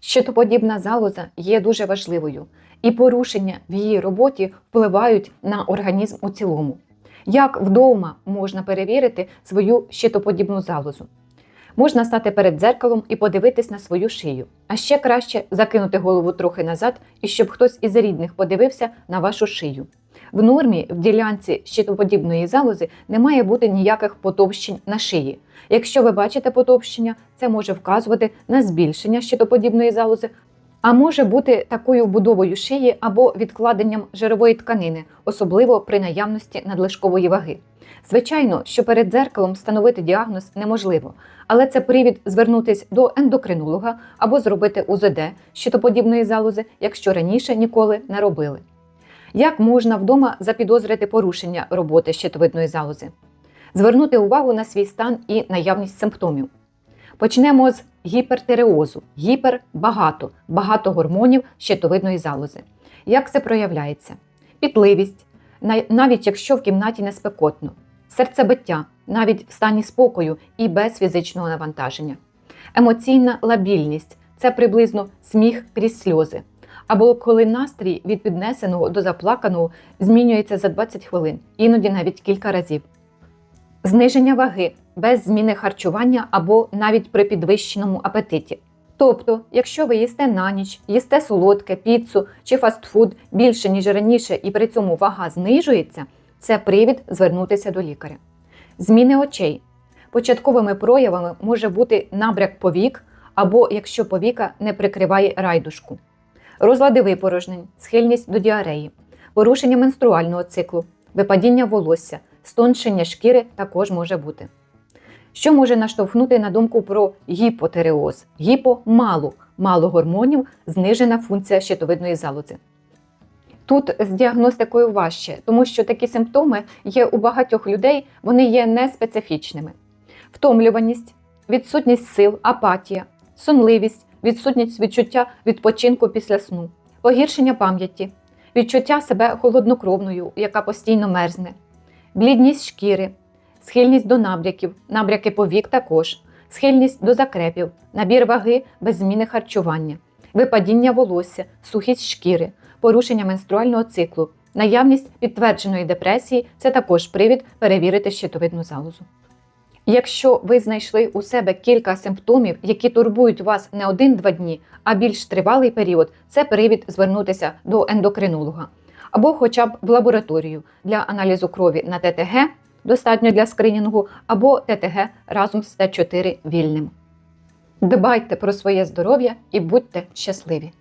Щитоподібна залоза є дуже важливою, і порушення в її роботі впливають на організм у цілому. Як вдома можна перевірити свою щитоподібну залозу? Можна стати перед дзеркалом і подивитись на свою шию, а ще краще закинути голову трохи назад і щоб хтось із рідних подивився на вашу шию. В нормі в ділянці щитоподібної залози не має бути ніяких потовщень на шиї. Якщо ви бачите потовщення, це може вказувати на збільшення щитоподібної залози, а може бути такою будовою шиї або відкладенням жирової тканини, особливо при наявності надлишкової ваги. Звичайно, що перед дзеркалом встановити діагноз неможливо, але це привід звернутися до ендокринолога або зробити УЗД щитоподібної залози, якщо раніше ніколи не робили. Як можна вдома запідозрити порушення роботи щитовидної залози? Звернути увагу на свій стан і наявність симптомів. Почнемо з гіпертиреозу. Гіпер багато, багато гормонів щитовидної залози. Як це проявляється? Пітливість, навіть якщо в кімнаті не спекотно, серцебиття, навіть в стані спокою і без фізичного навантаження, емоційна лабільність це приблизно сміх крізь сльози. Або коли настрій від піднесеного до заплаканого змінюється за 20 хвилин, іноді навіть кілька разів. Зниження ваги без зміни харчування або навіть при підвищеному апетиті. Тобто, якщо ви їсте на ніч, їсте солодке, піцу чи фастфуд більше, ніж раніше, і при цьому вага знижується, це привід звернутися до лікаря. Зміни очей. Початковими проявами може бути набряк повік, або якщо повіка не прикриває райдушку, розлади випорожнень, схильність до діареї, порушення менструального циклу, випадіння волосся, стоншення шкіри також може бути. Що може наштовхнути на думку про гіпотереоз? Гіпо мало, мало гормонів, знижена функція щитовидної залози. Тут з діагностикою важче, тому що такі симптоми є у багатьох людей, вони є неспецифічними. Втомлюваність, відсутність сил, апатія, сонливість, відсутність відчуття відпочинку після сну, погіршення пам'яті, відчуття себе холоднокровною, яка постійно мерзне, блідність шкіри, схильність до набряків, набряки повік також, схильність до закрепів, набір ваги без зміни харчування, випадіння волосся, сухість шкіри, порушення менструального циклу, наявність підтвердженої депресії це також привід перевірити щитовидну залозу. Якщо ви знайшли у себе кілька симптомів, які турбують вас не один-два дні, а більш тривалий період, це привід звернутися до ендокринолога або хоча б в лабораторію для аналізу крові на ТТГ, достатньо для скринінгу, або ТТГ разом з Т4 вільним. Дбайте про своє здоров'я і будьте щасливі!